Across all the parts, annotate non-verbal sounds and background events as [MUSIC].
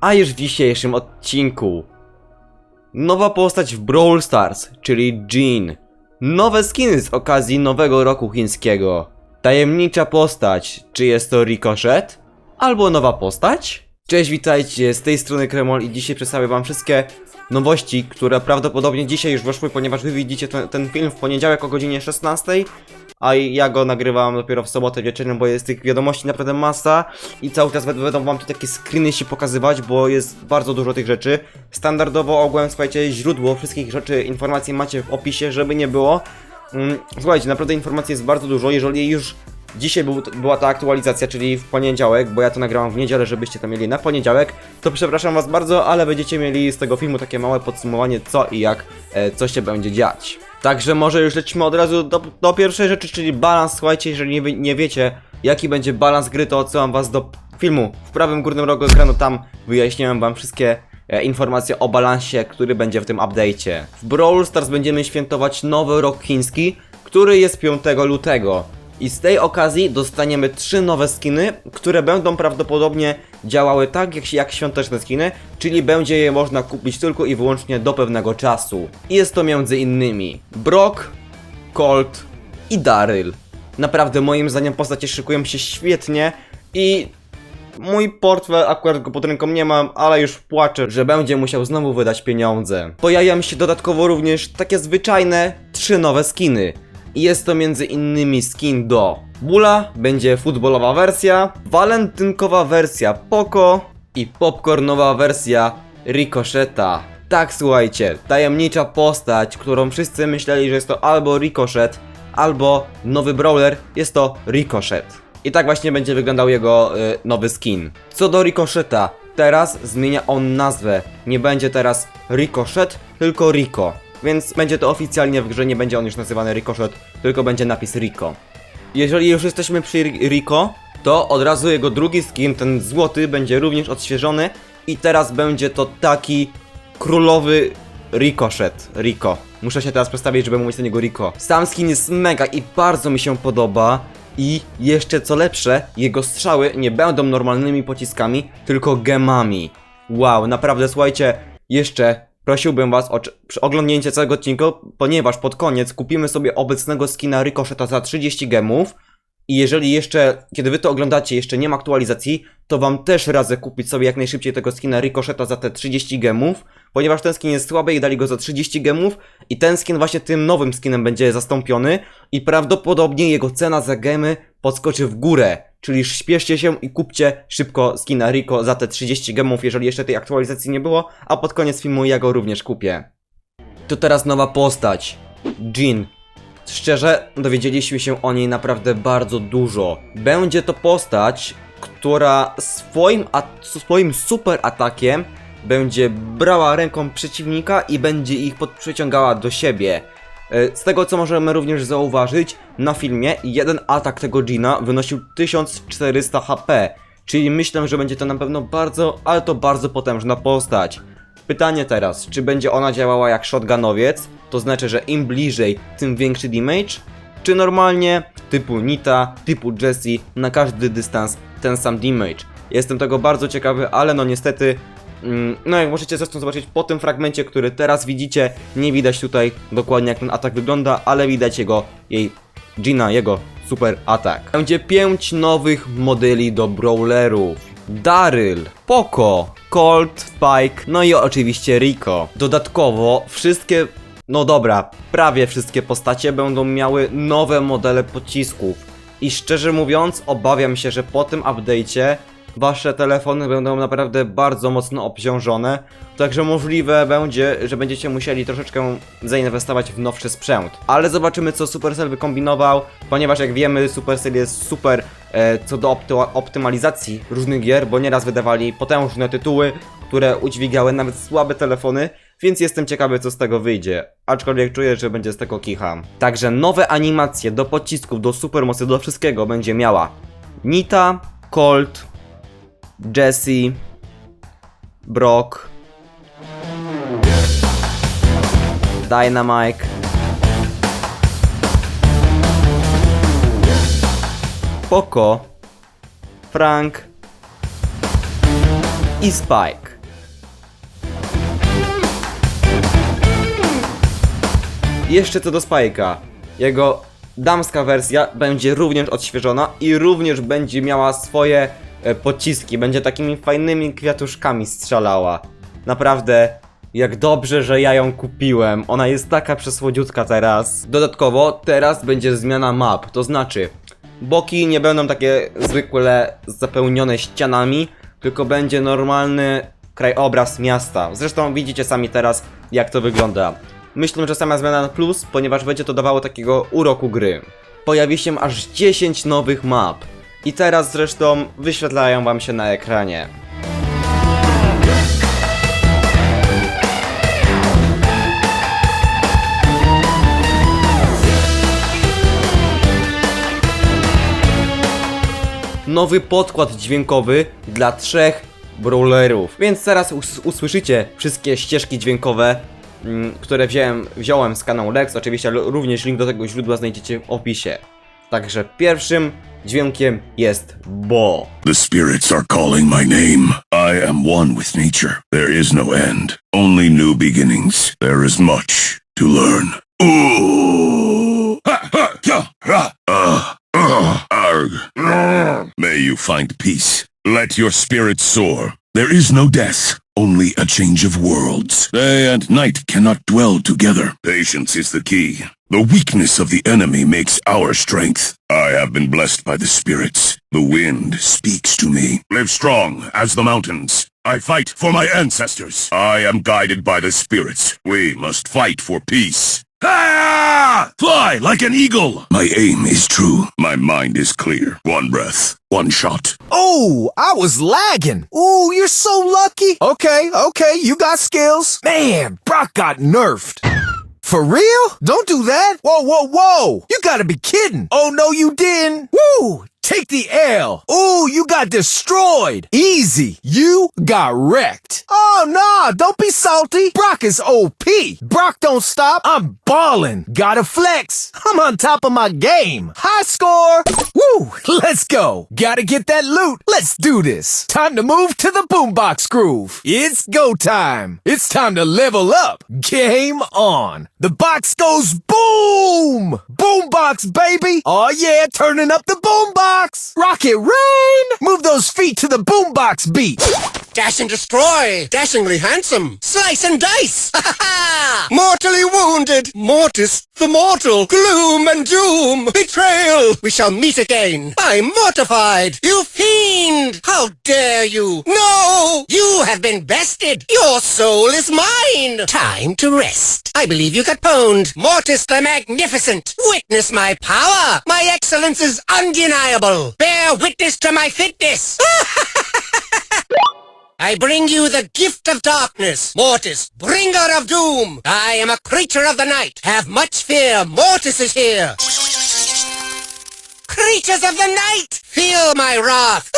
A już w dzisiejszym odcinku Nowa postać w Brawl Stars, czyli Jean Nowe skiny z okazji nowego roku chińskiego Tajemnicza postać, czy jest to Ricochet? Albo nowa postać? Cześć, witajcie, z tej strony Kremol i dzisiaj przedstawię wam wszystkie nowości, które prawdopodobnie dzisiaj już weszły, ponieważ wy widzicie ten, ten film w poniedziałek o godzinie 16 a ja go nagrywam dopiero w sobotę wieczorem, bo jest tych wiadomości naprawdę masa i cały czas będą wam tu takie screeny się pokazywać, bo jest bardzo dużo tych rzeczy. Standardowo ogółem, słuchajcie, źródło wszystkich rzeczy, informacji macie w opisie, żeby nie było. Mm, Słuchajcie, naprawdę informacji jest bardzo dużo, jeżeli już dzisiaj był, była ta aktualizacja, czyli w poniedziałek, bo ja to nagrałam w niedzielę, żebyście to mieli na poniedziałek, to przepraszam was bardzo, ale będziecie mieli z tego filmu takie małe podsumowanie co i jak, e, co się będzie dziać. Także może już lecimy od razu do, do pierwszej rzeczy, czyli balans. Słuchajcie, jeżeli nie, nie wiecie, jaki będzie balans gry, to odsyłam was do filmu w prawym górnym rogu ekranu. Tam wyjaśniłem wam wszystkie e, informacje o balansie, który będzie w tym update'cie. W Brawl Stars będziemy świętować nowy rok chiński, który jest 5 lutego. I z tej okazji dostaniemy trzy nowe skiny, które będą prawdopodobnie działały tak jak, jak świąteczne skiny, czyli będzie je można kupić tylko i wyłącznie do pewnego czasu. I jest to między innymi Brock, Colt i Daryl. Naprawdę moim zdaniem postacie szykują się świetnie i Mój portfel akurat go pod ręką nie mam, ale już płaczę, że będzie musiał znowu wydać pieniądze. Pojawiają się dodatkowo również takie zwyczajne trzy nowe skiny. Jest to między innymi skin do Bula, będzie futbolowa wersja, walentynkowa wersja Poco i popcornowa wersja Ricocheta. Tak słuchajcie, tajemnicza postać, którą wszyscy myśleli, że jest to albo Ricochet, albo nowy brawler, jest to Ricochet. I tak właśnie będzie wyglądał jego y, nowy skin. Co do Ricocheta, teraz zmienia on nazwę. Nie będzie teraz Ricochet, tylko Rico. Więc będzie to oficjalnie w grze, nie będzie on już nazywany Ricochet, tylko będzie napis Rico. Jeżeli już jesteśmy przy Ri- Rico, to od razu jego drugi skin, ten złoty, będzie również odświeżony i teraz będzie to taki królowy Ricochet. Rico. Muszę się teraz przedstawić, żeby mówić do niego Rico. Sam skin jest mega i bardzo mi się podoba. I jeszcze co lepsze, jego strzały nie będą normalnymi pociskami, tylko gemami. Wow, naprawdę słuchajcie, jeszcze prosiłbym was o oglądnięcie całego odcinka, ponieważ pod koniec kupimy sobie obecnego skina Ricocheta za 30 gemów. I jeżeli jeszcze, kiedy wy to oglądacie, jeszcze nie ma aktualizacji, to wam też radzę kupić sobie jak najszybciej tego skina Ricocheta za te 30 gemów, ponieważ ten skin jest słaby i dali go za 30 gemów i ten skin właśnie tym nowym skinem będzie zastąpiony i prawdopodobnie jego cena za gemy podskoczy w górę. Czyli śpieszcie się i kupcie szybko skina Rico za te 30 gemów, jeżeli jeszcze tej aktualizacji nie było, a pod koniec filmu ja go również kupię. To teraz nowa postać. Jean. Szczerze, dowiedzieliśmy się o niej naprawdę bardzo dużo. Będzie to postać, która swoim, swoim super atakiem będzie brała ręką przeciwnika i będzie ich przyciągała do siebie. E, Z tego co możemy również zauważyć, na filmie jeden atak tego Gina wynosił 1400 HP. Czyli myślę, że będzie to na pewno bardzo, ale to bardzo potężna postać. Pytanie teraz, czy będzie ona działała jak shotgunowiec, to znaczy, że im bliżej, tym większy damage, czy normalnie typu Nita, typu Jessie, na każdy dystans ten sam damage. Jestem tego bardzo ciekawy, ale no niestety, mm, no jak możecie zresztą zobaczyć po tym fragmencie, który teraz widzicie, nie widać tutaj dokładnie jak ten atak wygląda, ale widać jego, jej, Gina, jego super atak. Będzie 5 nowych modeli do brawlerów. Daryl, Poco, Colt, Spike, no i oczywiście Rico. Dodatkowo wszystkie, no dobra, prawie wszystkie postacie będą miały nowe modele pocisków. I szczerze mówiąc, obawiam się, że po tym update'cie wasze telefony będą naprawdę bardzo mocno obciążone, także możliwe będzie, że będziecie musieli troszeczkę zainwestować w nowszy sprzęt. Ale zobaczymy co Supercell wykombinował, ponieważ jak wiemy Supercell jest super e, co do opty- optymalizacji różnych gier, bo nieraz wydawali potężne tytuły, które udźwigały nawet słabe telefony, więc jestem ciekawy co z tego wyjdzie, aczkolwiek czuję, że będzie z tego kicha. Także nowe animacje do pocisków, do supermocy, do wszystkiego będzie miała Nita, Colt, Jesse, Brock, Dynamite, Poco, Frank, i Spike. Jeszcze co do Spike'a. Jego damska wersja będzie również odświeżona i również będzie miała swoje e, pociski. Będzie takimi fajnymi kwiatuszkami strzelała. Naprawdę, jak dobrze, że ja ją kupiłem. Ona jest taka przesłodziutka teraz. Dodatkowo, teraz będzie zmiana map. To znaczy, boki nie będą takie zwykle zapełnione ścianami, tylko będzie normalny krajobraz miasta. Zresztą widzicie sami teraz, jak to wygląda. Myślę, że sama zmiana na plus, ponieważ będzie to dawało takiego uroku gry. Pojawi się aż 10 nowych map. I teraz zresztą wyświetlają wam się na ekranie. nowy podkład dźwiękowy dla trzech brawlerów. Więc teraz us usłyszycie wszystkie ścieżki dźwiękowe, które wziąłem, wziąłem z kanału Lex. Oczywiście również link do tego źródła znajdziecie w opisie. Także pierwszym dźwiękiem jest Bo. The spirits are calling my name. I am one with nature. There is no end, only new beginnings. There is much to learn. Ooh! Ha, ha, ja, ha, ah, arg. May you find peace. Let your spirit soar. There is no death, only a change of worlds. Day and night cannot dwell together. Patience is the key. The weakness of the enemy makes our strength. I have been blessed by the spirits. The wind speaks to me. Live strong as the mountains. I fight for my ancestors. I am guided by the spirits. We must fight for peace. Ah! Fly like an eagle! My aim is true. My mind is clear. One breath, one shot. Oh, I was lagging. Ooh, you're so lucky. Okay, okay, you got skills. Man, Brock got nerfed. For real? Don't do that. Whoa, whoa, whoa. You gotta be kidding. Oh, no, you didn't. Woo! Take the L. Ooh, you got destroyed. Easy. You got wrecked. Oh, nah, don't be salty. Brock is OP. Brock don't stop. I'm ballin'. Gotta flex. I'm on top of my game. High score. Woo! Let's go. Gotta get that loot. Let's do this. Time to move to the boombox groove. It's go time. It's time to level up. Game on. The box goes boom! Boombox, baby! Oh yeah, turning up the boombox! Rocket rain! Move those feet to the boombox beat. Dash and destroy! Dashingly handsome! Slice and dice! Ha ha ha! Mortally wounded! Mortis the mortal! Gloom and doom! Betrayal! We shall meet again! I'm mortified! You fiend! How dare you! No! You have been bested! Your soul is mine! Time to rest! I believe you got pwned! Mortis the Magnificent! Witness my power! My excellence is undeniable! Bear witness to my fitness! [LAUGHS] I bring you the gift of darkness, Mortis, bringer of doom. I am a creature of the night. Have much fear, Mortis is here. Creatures of the night, feel my wrath.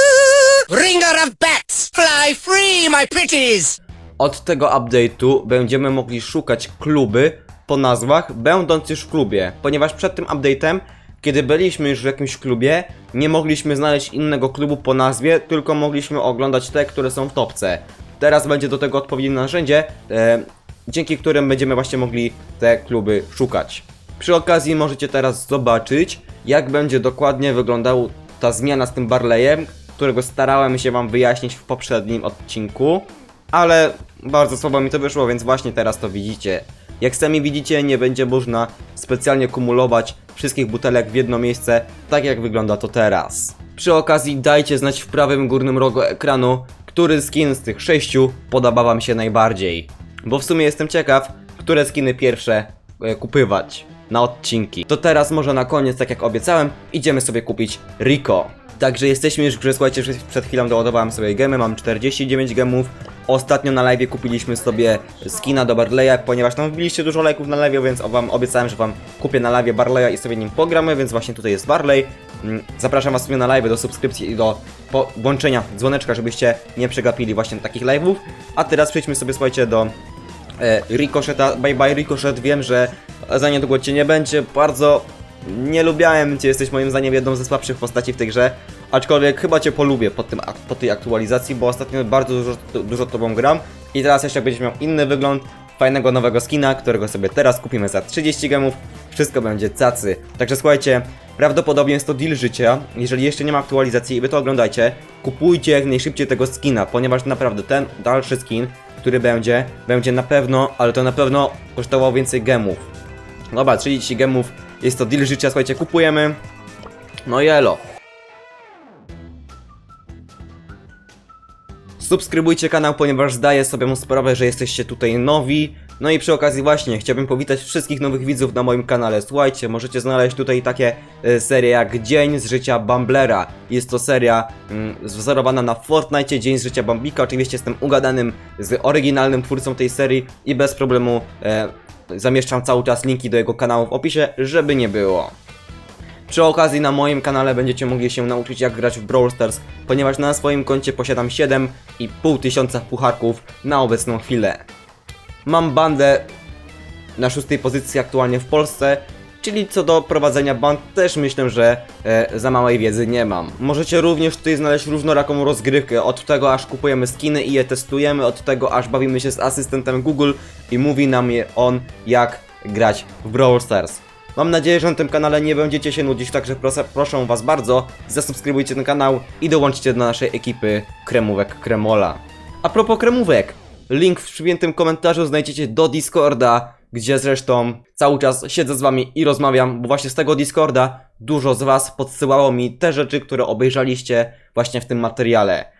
[LAUGHS] Bringer of bats, fly free, my pretties. Od tego update'u będziemy mogli szukać kluby po nazwach, będąc już w klubie, ponieważ przed tym update'em, kiedy byliśmy już w jakimś klubie, nie mogliśmy znaleźć innego klubu po nazwie, tylko mogliśmy oglądać te, które są w topce. Teraz będzie do tego odpowiednie narzędzie, e, dzięki którym będziemy właśnie mogli te kluby szukać. Przy okazji możecie teraz zobaczyć, jak będzie dokładnie wyglądała ta zmiana z tym Barleyem, którego starałem się wam wyjaśnić w poprzednim odcinku ale bardzo słabo mi to wyszło, więc właśnie teraz to widzicie. Jak sami widzicie, nie będzie można specjalnie kumulować wszystkich butelek w jedno miejsce, tak jak wygląda to teraz. Przy okazji dajcie znać w prawym górnym rogu ekranu, który skin z tych sześciu podoba wam się najbardziej. Bo w sumie jestem ciekaw, które skiny pierwsze e, kupywać na odcinki. To teraz może na koniec, tak jak obiecałem, idziemy sobie kupić Rico. Także jesteśmy już słuchajcie, przed- chwilą doładowałem sobie gemy, mam 49 gemów. Ostatnio na live kupiliśmy sobie skina do Barleya, ponieważ tam wbiliście dużo lajków na live, więc wam obiecałem, że wam kupię na live Barleya i sobie nim pogramy, więc właśnie tutaj jest Barley. Mm, Zapraszam was sobie na live do subskrypcji i do włączenia dzwoneczka, żebyście nie przegapili właśnie takich live'ów. A teraz przejdźmy sobie, słuchajcie, do e, Ricocheta. Bye bye Ricochet, wiem, że za niedługo cię nie będzie. Bardzo nie lubiałem cię, jesteś moim zdaniem jedną ze słabszych postaci w tej grze, Aczkolwiek chyba Cię polubię po, tym, po tej aktualizacji, bo ostatnio bardzo dużo, dużo Tobą gram. I teraz jeszcze będziesz miał inny wygląd, fajnego nowego skina, którego sobie teraz kupimy za 30 gemów. Wszystko będzie cacy. Także słuchajcie, prawdopodobnie jest to deal życia. Jeżeli jeszcze nie ma aktualizacji i Wy to oglądajcie, kupujcie jak najszybciej tego skina, ponieważ naprawdę ten dalszy skin, który będzie, będzie na pewno, ale to na pewno kosztował więcej gemów. Dobra, 30 gemów, jest to deal życia, słuchajcie, kupujemy. No i elo. Subskrybujcie kanał, ponieważ zdaję sobie sprawę, że jesteście tutaj nowi. No i przy okazji właśnie chciałbym powitać wszystkich nowych widzów na moim kanale. Słuchajcie, możecie znaleźć tutaj takie e, serie jak Dzień z życia Bamblera. Jest to seria mm, wzorowana na Fortnite, Dzień z życia Bambika. Oczywiście jestem ugadanym z oryginalnym twórcą tej serii i bez problemu e, zamieszczam cały czas linki do jego kanału w opisie, żeby nie było. Przy okazji na moim kanale będziecie mogli się nauczyć jak grać w Brawl Stars, ponieważ na swoim koncie posiadam 7,5 tysiąca pucharków na obecną chwilę. Mam bandę na szóstej pozycji aktualnie w Polsce, czyli co do prowadzenia band też myślę, że e, za małej wiedzy nie mam. Możecie również tutaj znaleźć różnoraką rozgrywkę, od tego aż kupujemy skiny i je testujemy, od tego aż bawimy się z asystentem Google i mówi nam je on jak grać w Brawl Stars. Mam nadzieję, że na tym kanale nie będziecie się nudzić, także proszę, proszę was bardzo, zasubskrybujcie ten kanał i dołączcie do naszej ekipy Kremówek Kremola. A propos kremówek, link w przypiętym komentarzu znajdziecie do Discorda, gdzie zresztą cały czas siedzę z wami i rozmawiam, bo właśnie z tego Discorda dużo z was podsyłało mi te rzeczy, które obejrzeliście właśnie w tym materiale.